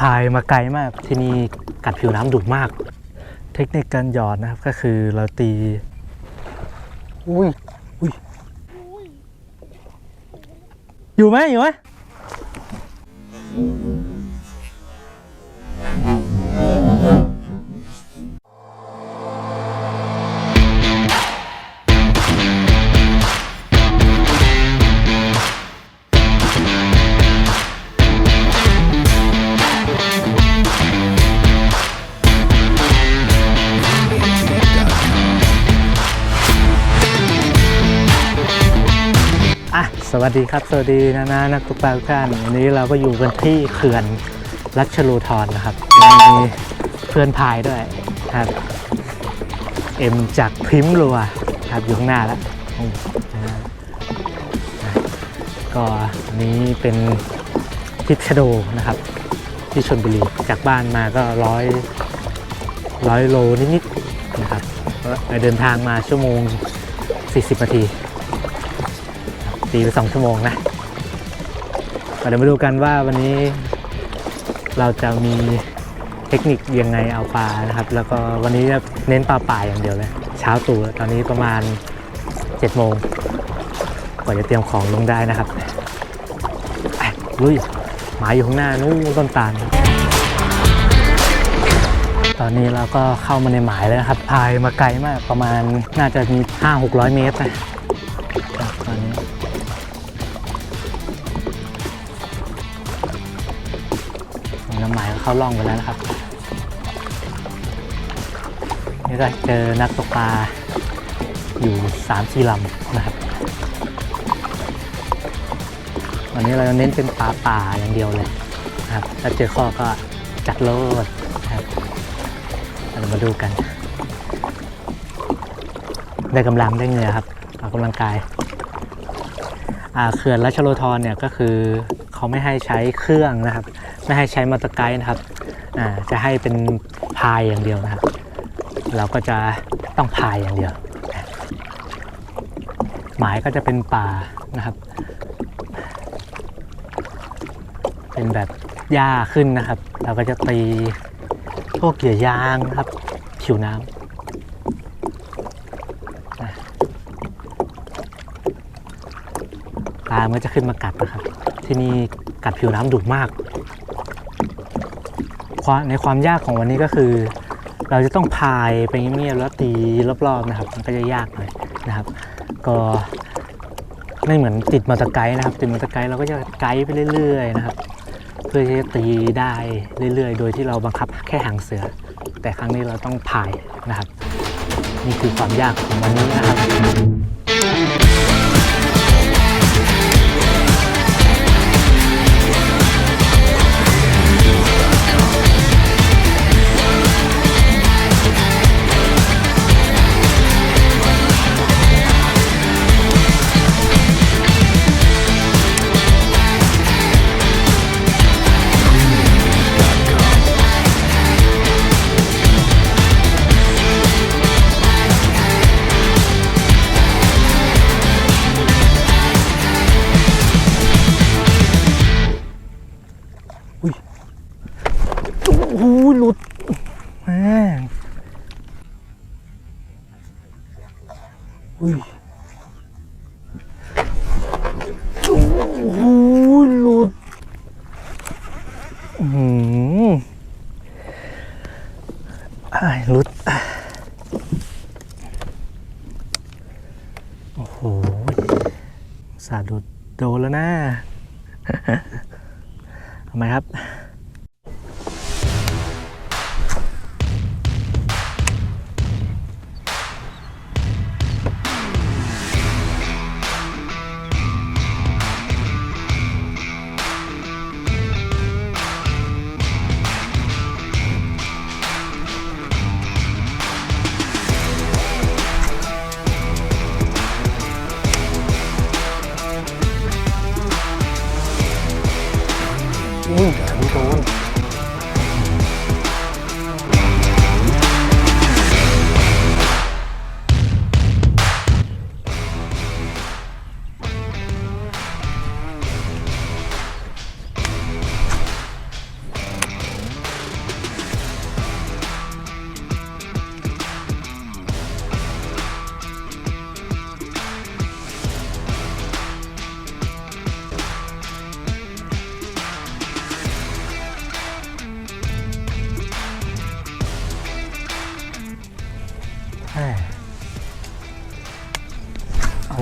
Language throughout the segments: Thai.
พายมาไกลมาก ที่นี่กัดผิวน้ำดุมาก เทคนิคการหยอดนะครับก็คือเราตี อุ้ยอุ้ยอยู่ไหมอยู่ไหม วัสดีครับ สวัสดีนะนะนักตกปลาทุกท่านวันนี้เราก็อยู่กันที่เขื่อนรัชโลธรนะครับมีเพื่อนพายด้วยครับ เอ็มจากพิมพ์รัวครับอยู่ข้างหน้าแล้วก็อันนี้เป็นทริปชะโดนะครับ ที่ชนบุรีจากบ้านมาก็ร้อยร้อยโลนิดๆนะครับเดินทางมาชั่วโมง 40นาที ตีไปสองชั่วโมงนะก็เดี๋ยวมาดูกันว่าวันนี้เราจะมีเทคนิคยังไงเอาปลานะครับ แล้วก็วันนี้จะเน้นปลาป่าอย่างเดียวเลยเช้าตู่ตอนนี้ประมาณ7โมงกว่าจะเตรียมของลงได้นะครับลุยหมาอยู่ข้างหน้านู้นต้นตาล ตอนนี้เราก็เข้ามาในหมายแล้วครับพายมาไกลมากประมาณน่าจะมี 5-600 เมตรนะ เข้าล่องไปแล้วนะครับ นี่ก็เจอนักตกปลาอยู่3ามสี่ลำนะครับ วันนี้เราจะเน้นเป็นปลาป่าอย่างเดียวเลยนะครับ ถ้าเจอข้อก็จัดโลดนะครับเรามาดูกัน ได้กำลังได้เงื่อครับออกกำลังกายเขื่อนรัชโลธรเนี่ยก็คือเขาไม่ให้ใช้เครื่องนะครับ ไม่ให้ใช้มอเตอร์ไกด์นะครับอ่าจะให้เป็นพายอย่างเดียวนะครับ เราก็จะต้องพายอย่างเดียว หมายก็จะเป็นป่านะครับ เป็นแบบหญ้าขึ้นนะครับ เราก็จะตีพวกเหยื่อยางครับ ผิวน้ำปลามันจะขึ้นมากัดนะครับ ที่นี่กัดผิวน้ำดุมาก ความในความยากของวันนี้ก็คือ เราจะต้องพายไปเงียบๆแล้วตีรอบๆนะครับ มันก็จะยากหน่อยนะครับ ก็ไม่เหมือนติดมอเตอร์ไกด์นะครับ ติดมอเตอร์ไกด์เราก็จะไกด์ไปเรื่อยๆนะครับ เพื่อที่จะตีได้เรื่อยๆ โดยที่เราบังคับแค่หางเสือ แต่ครั้งนี้เราต้องพายนะครับ นี่คือความยากของวันนี้นะครับ โอ้โหหลุดอือหืออ้ายหลุด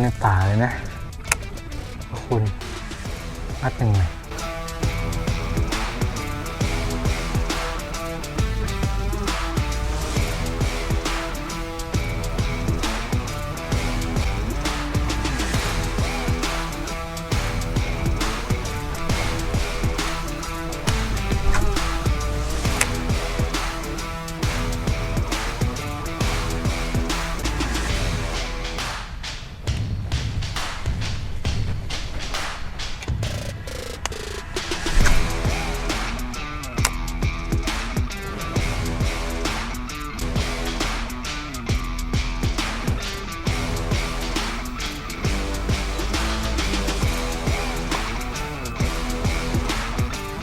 ในป่าเลยนะ ขอบคุณ มัดหนึ่งไห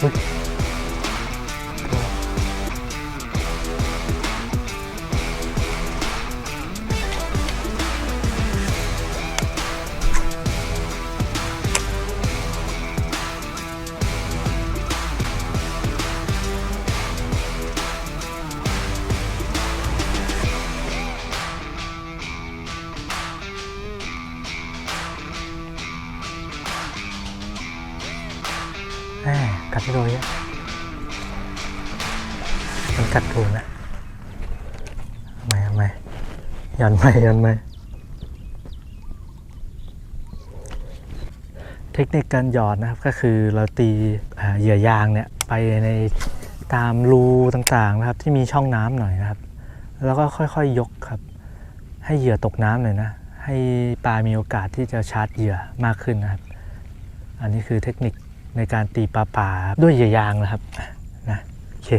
ม ม่ยันไม่เทคนิคการหยอดนะครับก็คือเราตีเหยื่อยางเนี่ยไปในตามรูต่างๆนะครับ ที่มีช่องน้ำหน่อยนะครับ แล้วก็ค่อยๆยกครับ ให้เหยื่อตกน้ำหน่อยนะ ให้ปลามีโอกาสที่จะชาร์จเหยื่อมากขึ้นนะครับ อันนี้คือเทคนิคในการตีปลาป่าด้วยเหยื่อยางนะครับนะโอเค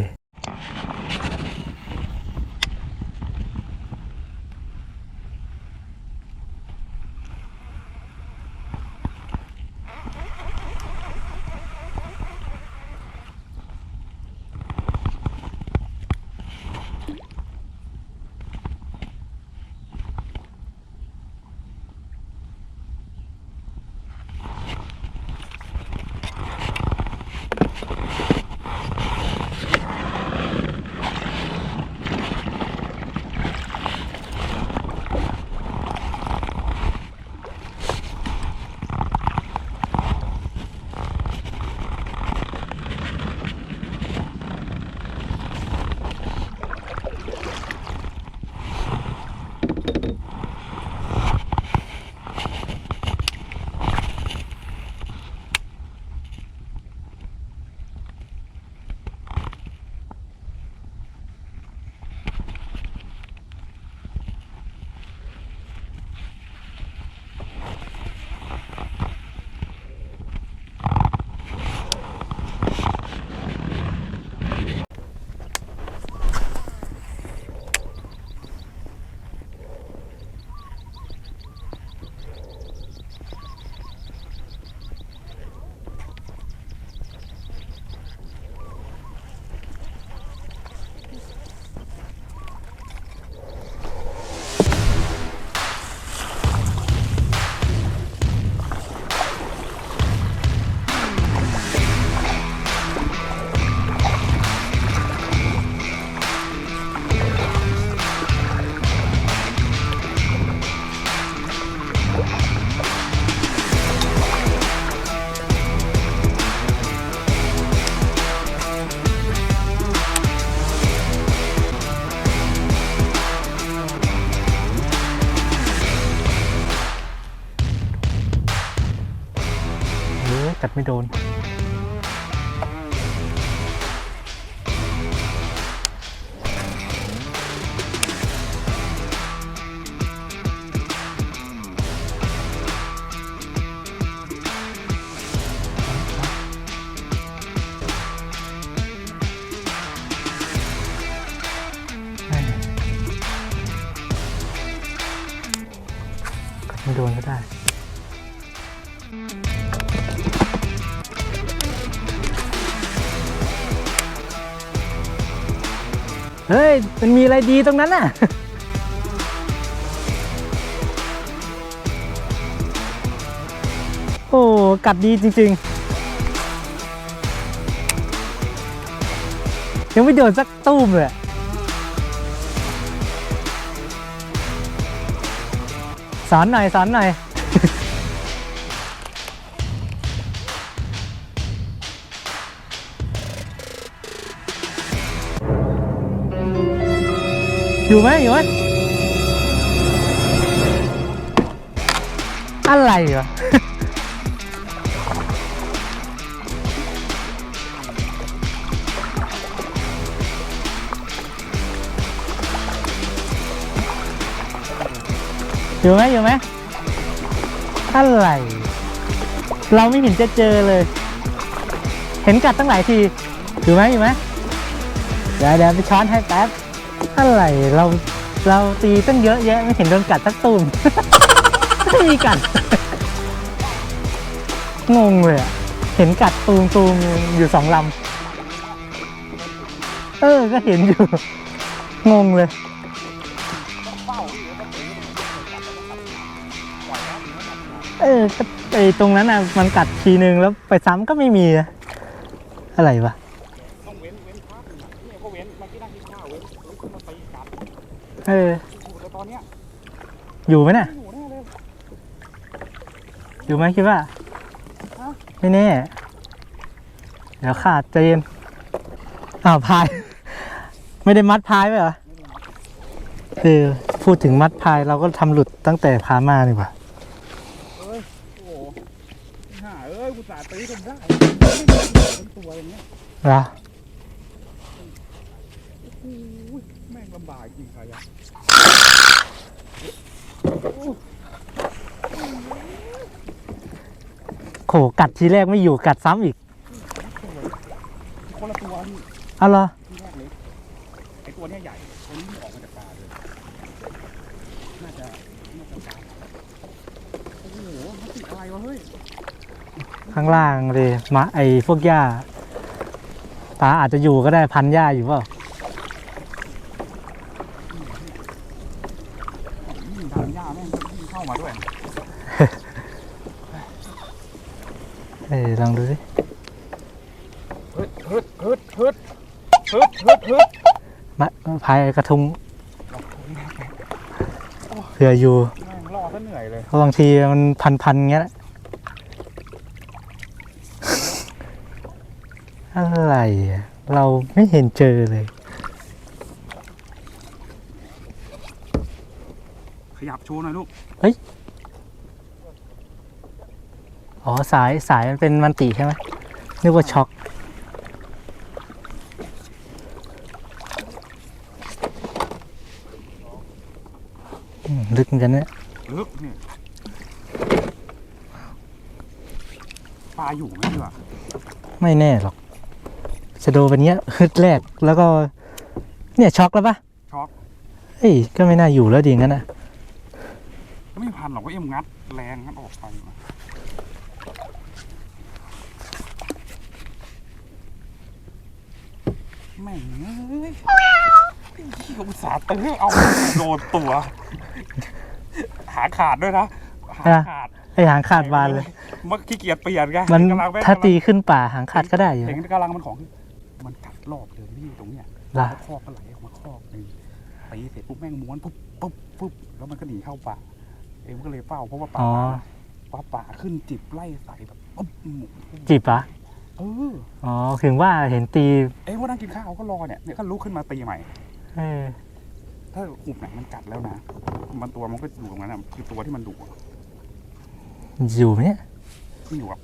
กัดไม่โดน เฮ้ย มันมีอะไรดีตรงนั้นน่ะ โอ้กัดดีจริง ๆ ยังไม่โดนสักตู้มเลยสอนหน่อยสอนหน่อย อยู่ไหมอยู่ไหมอะไรวะ อยู่ไหมอยู่ไหมอะไร เราไม่เห็นจะเจอเลย เห็นกัดตั้งหลายทีอยู่ไหมอยู่ไหมเดี๋ยวเดี๋ยวไปช้อนให้แป๊บ อะไรเราเราตีตั้งเยอะแยะไม่เห็นโดนกัดสักตุ่ม ไม่มีกัด งงเลยอะเห็นกัดตูมตูมอยู่สองลำ เออ ก็เห็นอยู่ งงเลย เออก็ไอตรงนั้นอะ มันกัดทีนึงแล้วไปซ้ำก็ไม่มีอะอะไรวะ เว้นเว้นขึ้นมาตีกัดเออ อยู่แต่ตอนเนี้ยอยู่ไหมน่ะ ไม่อยู่แน่เลย อยู่ไหมคิดว่าไม่แน่เดี๋ยวขาดใจเย็นอ้าวพาย ไม่ได้มัดพายไว้เหรอคือพูดถึงมัดพายเราก็ทำหลุดตั้งแต่พามาดีกว่า เอ้ยโอ้โหห่าเอ้ยกูสาห์ตีจนได้ไม่มีเป็นตัวอย่างเงี้ยเหรอ โอ้ยแม่งลำบากจริงใครอะโขกัดทีแรกไม่อยู่กัดซ้ำอีก คนละตัวนี่เอาเหรอ ที่แรกเลยไอตัวเนี้ยใหญ่ตัวนี้ออกมาจากปลาเลย น่าจะน่าจะปลาโอ้โหมันติดอะไรวะเฮ้ยข้างล่างเลยมาไอพวกหญ้าปลาอาจจะอยู่ก็ได้พันหญ้าอยู่เปล่า ยิ่งดำยาแม่งยิ่งเข้ามาด้วย เออ ลองดูสิฮึดฮึดฮึดฮึดฮึดฮึดฮึดมาพายกระทุงเผื่ออยู่แม่งรอซะเหนื่อยเลย เพราะบางทีมันพันพันๆอย่างเงี้ยแหละอะไรอะเราไม่เห็นเจอเลย ขยับโชว์หน่อยลูก อ๋อสายสายมันเป็นมันติใช่ไหมนึกว่าช็อกอืมลึกเหมือนกันเนี่ยลึกนี่ปลาอยู่ไหมดีกว่าไม่แน่หรอกชะโดเป็นเนี้ยฮึดแรกแล้วก็ เนี่ยช็อกแล้วปะช็อกเฮ้ยก็ไม่น่าอยู่แล้วดีงั้นอะไม่พันหรอกว่าเอ็มงัดแรงงัดออกไปว่ะ แม่งเอ้ยที่อุตส่าห์ตื้อเอาโดนตัว หาขาดด้วยนะหาอะขาดไอหางขาดบานเลย เมื่อขี้เกียจเปลี่ยนไงมันกำลังแม่งถ้าตีขึ้นป่าหางขาดก็ได้อยู่เห็นนะกำลังมันของ มันกัดรอบเลยพี่ตรงเนี้ยล่ะแล้วคอกก็ไหลออกมาคอกหนึงตีเสร็จปุ๊บแม่งม้วนปุ๊บปุ๊บปุ๊บแล้วมันก็หนีเข้าป่า เอ็มก็เลยเฝ้าเพราะว่าป่าอ๋อปลาป่าขึ้นจิบไล่ใส่แบบปุ๊บหมู จีบปะ เอออ๋อถึงว่าเห็นตีเอ็มว่านั่งกินข้าวก็รอเนี่ยเนี่ยก็ลุกขึ้นมาตีใหม่ เออถ้าหุบไหนมันกัดแล้วนะ มันตัวมันก็อยู่ตรงนั้นนะคือตัวที่มันดุอะอยู่ไหมเนี่ยไม่อยู่แบบ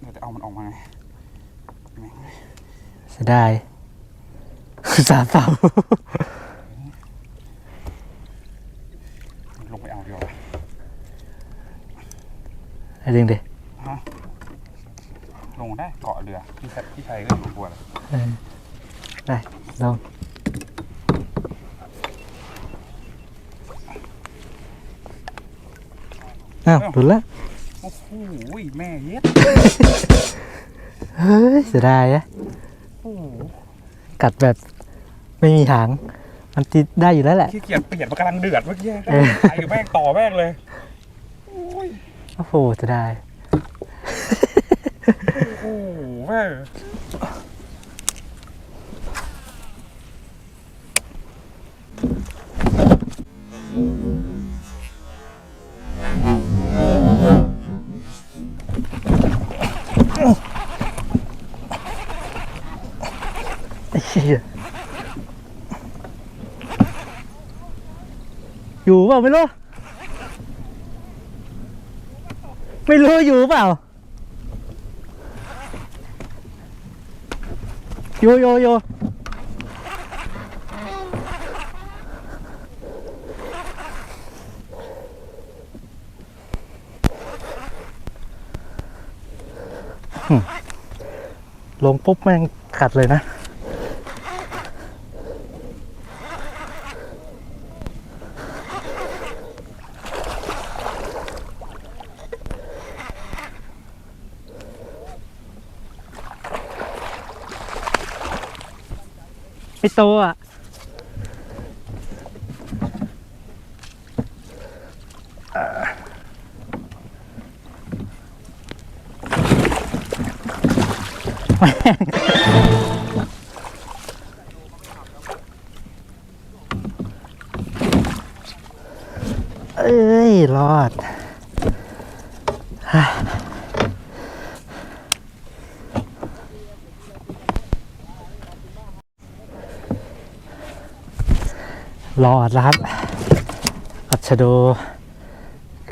เราจะเอามันออกมาไงแม่งเสียดายสาเปล่าลงไปเอาดีกว่าไอ้ดึงดิฮะ ลงได้เกาะเรือพี่ชัยพี่ชัยก็อยู่บัวเลยเออได้ลองอ้าวหลุดละโอ้โหแม่เย็ดเฮ้ยเสียดายอะโอ้โหกัดแบบไม่มีหาง มันติดได้อยู่แล้วแหละขี้เกียจเปลี่ยนมันกำลังเดือดเมื่อกี้เออไปอยู่แม่งต่อแม่งเลยโอ้โหเสียดายโเว้อยู่เปล่าไม่รู้ ไม่รู้อยู่เปล่า โยโยโยหึลงปุ๊บแม่งกัดเลยนะ ไม่โตอะ แม่งเอ้ย รอด รอด แล้วครับ อัชโด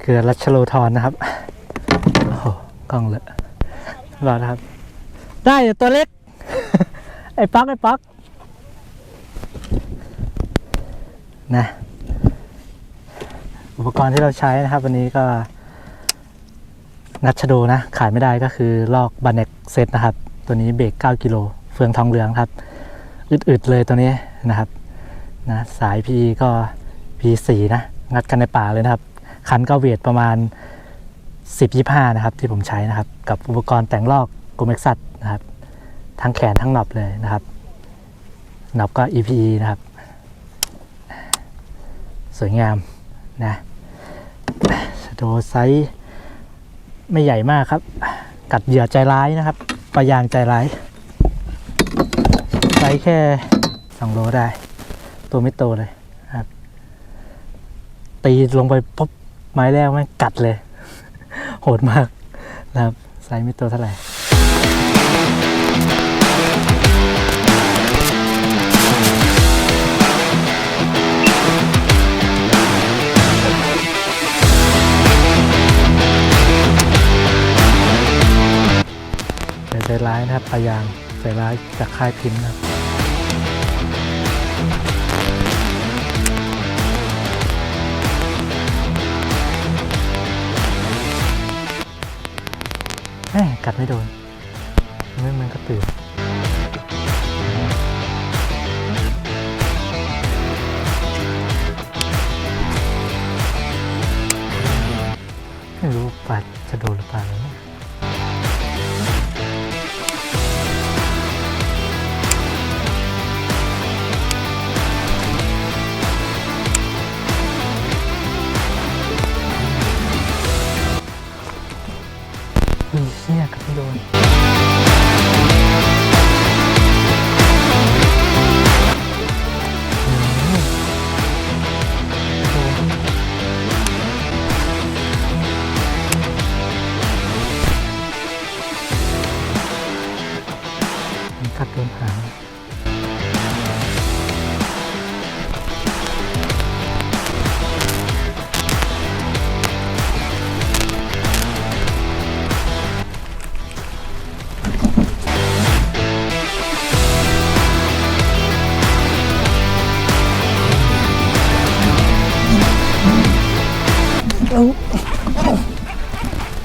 เกือรัชโลทอนนะครับ โอ้โหกล้องเลยรอดนะครับ ได้ตัวเล็ก ไอ้ป๊อกไอ้ป๊อกนะ อุปกรณ์ที่เราใช้นะครับ วันนี้ก็นัดชโดนะ ขายไม่ได้ก็คือลอกบันเน็กเซตนะครับ ตัวนี้เบรก9กิโลเฟืองทองเหลืองครับ อึดๆเลยตัวนี้นะครับ นะสาย PE ก็ P4 นะงัดกันในป่าเลยนะครับ คันก็เวทประมาณ 10-25 นะครับ ที่ผมใช้นะครับ กับอุปกรณ์แต่งลอกกูเม็กซัตนะครับ ทั้งแขนทั้งหนอบเลยนะครับหนอบก็ EPE นะครับ สวยงามนะสโดไซส์ไม่ใหญ่มากครับ กัดเหยื่อใจร้ายนะครับปลายางใจร้ายไซส์แค่ 2 โลได้ ตัวไม่โตเลยครับ ตีลงไปปุ๊บไม้แรกแม่งกัดเลย โหดมากนะครับไซส์ไม่โตเท่าไหร่เป็นใจร้ายนะครับพยายามใจร้ายจากค่ายพิมพ์นะครับ แม่กัดไม่โดนไม่มันก็ตื่นไม่รู้ปัดจะโดนหรือเปล่านะ มันกัดโดนหาง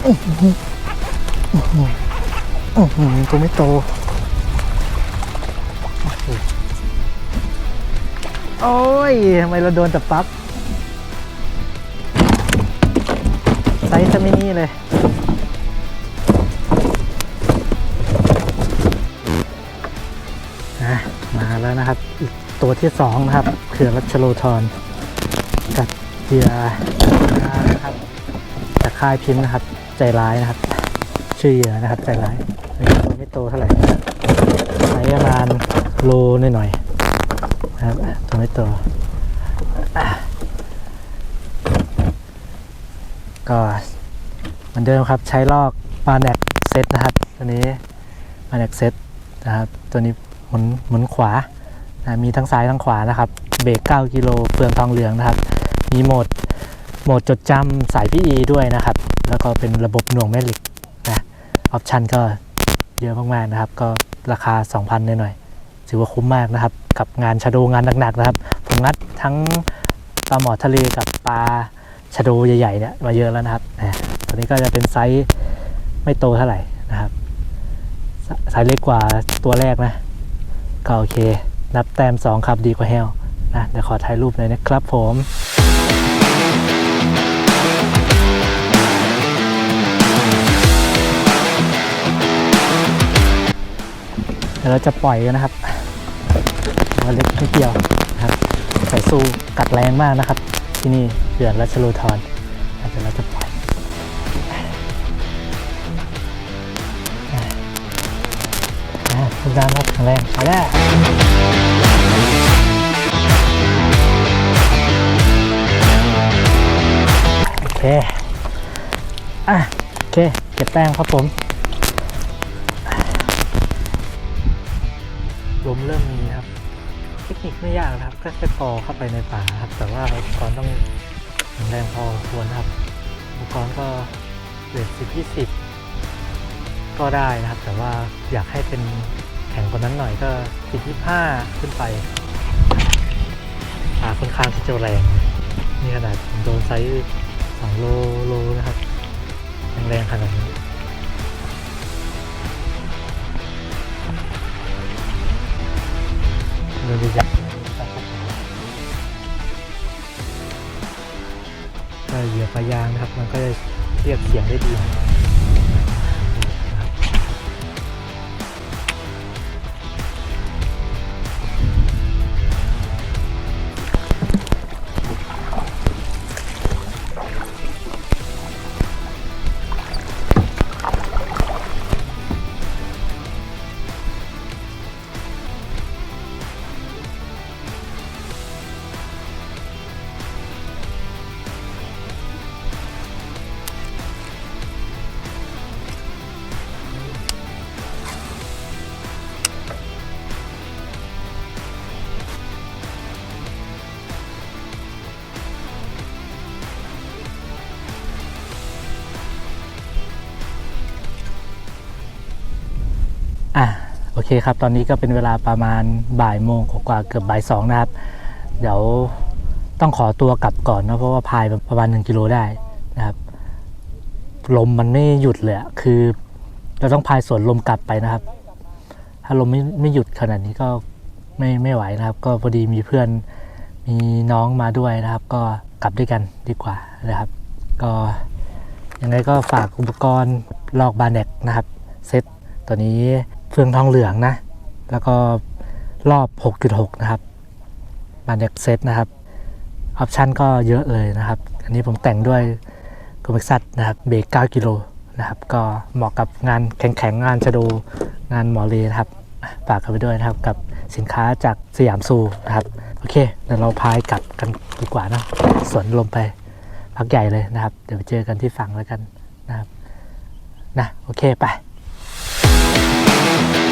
โอ้โหโอ้โหโอ้โหตัวไม่โต ยทำไมเราโดนแต่ปั๊บไซส์จะไม่นี่เลยอะมาแล้วนะครับ อีกตัวที่สองนะครับเขื่อนรัชโลธรกับเหยื่อนะครับจากค่ายพิมพ์นะครับ ใจร้ายนะครับ ชื่อเหยื่อนะครับ ใจร้ายไม่โตเท่าไหร่ไซส์ประมาณโลหน่อยๆนะครับตัวไม่โตอะ ก็เหมือนเดิมครับใช้ลอกมาแนกเซตนะครับ ตัวนี้มาแนกเซตนะครับตัวนี้หมุนหมุนขวานะมีทั้งซ้ายทั้งขวานะครับ เบรก 9 กิโลเปลืองทองเหลืองนะครับ มีโหมดโหมดจดจำสาย PE ด้วยนะครับ แล้วก็เป็นระบบหน่วงแม่เหล็กนะออปชันก็เยอะมากๆนะครับ ก็ราคา 2,000หน่อยๆถือว่าคุ้มมากนะครับ กับงานชะโดงานหนักๆนะครับ ผมงัดทั้งปลาหมอทะเลกับปลา ชะโดใหญ่ๆเนี่ยมาเยอะแล้วนะครับตัวนี้ก็จะเป็นไซส์ไม่โตเท่าไหร่นะครับไซส์เล็กกว่าตัวแรกนะ ก็โอเค นับแต้ม2ครับดีกว่าแฮวนะเดี๋ยวขอถ่ายรูปหน่อยนะครับผมเดี๋ยวเราจะปล่อยกันนะครับตัวเล็กไม่เกี่ยวนะครับใส่สู้กัดแรงมากนะครับ ที่นี่ เดือนรัชโลธรเดี๋ยวเราจะปล่อยอ่าทุกด้านครับแข็งแรงไปแล้วโอเค อะ โอเค เก็บแต้มครับผม ลมเริ่มมีครับ เทคนิคไม่ยากนะครับ ก็แค่ต่อเข้าไปในป่าครับ แต่ว่าอุปกรณ์ต้อง แข็งแรงพอควรนะครับ อุปกรณ์ก็เวทสิบยี่สิบก็ได้นะครับ แต่ว่าอยากให้เป็นแข็งกว่านั้นหน่อยก็สิบยี่ห้าขึ้นไปป่าค่อนข้างที่จะแรงนี่ขนาดผมโดนไซส์สองโลโลนะครับยังแรงขนาดนี้เรือใหญ่ก็ เหยื่อปลายางนะครับ มันก็จะเรียกเสียงได้ดี โอเคครับ ตอนนี้ก็เป็นเวลาประมาณบ่ายโมงกว่าเกือบบ่ายสองนะครับ เดี๋ยวต้องขอตัวกลับก่อนนะเพราะว่าพายประมาณ 1 กิโลได้นะครับ ลมมันไม่หยุดเลยอะคือเราต้องพายสวนลมกลับไปนะครับ ถ้าลมไม่ไม่หยุดขนาดนี้ก็ไม่ไม่ไหวนะครับ ก็พอดีมีเพื่อนมีน้องมาด้วยนะครับ ก็กลับด้วยกันดีกว่านะครับ ก็ยังไงก็ฝากอุปกรณ์ลอกบาเน็กนะครับเซตตัวนี้ เฟืองทองเหลืองนะ แล้วก็รอบ 6.6 นะครับบาเน็กเซตนะครับ ออปชันก็เยอะเลยนะครับ อันนี้ผมแต่งด้วยกลมซัตนะครับ เบรก 9 กิโลนะครับ ก็เหมาะกับงานแข่งๆ งานชะโดงานหมอเลนะครับฝากกันไปด้วยนะครับกับสินค้าจากสยามซูนะครับ โอเค เดี๋ยวเราพายกลับกันดีกว่านะสวนลมไปพักใหญ่เลยนะครับ เดี๋ยวไปเจอกันที่ฝั่งแล้วกันนะครับนะโอเคไป Thank you.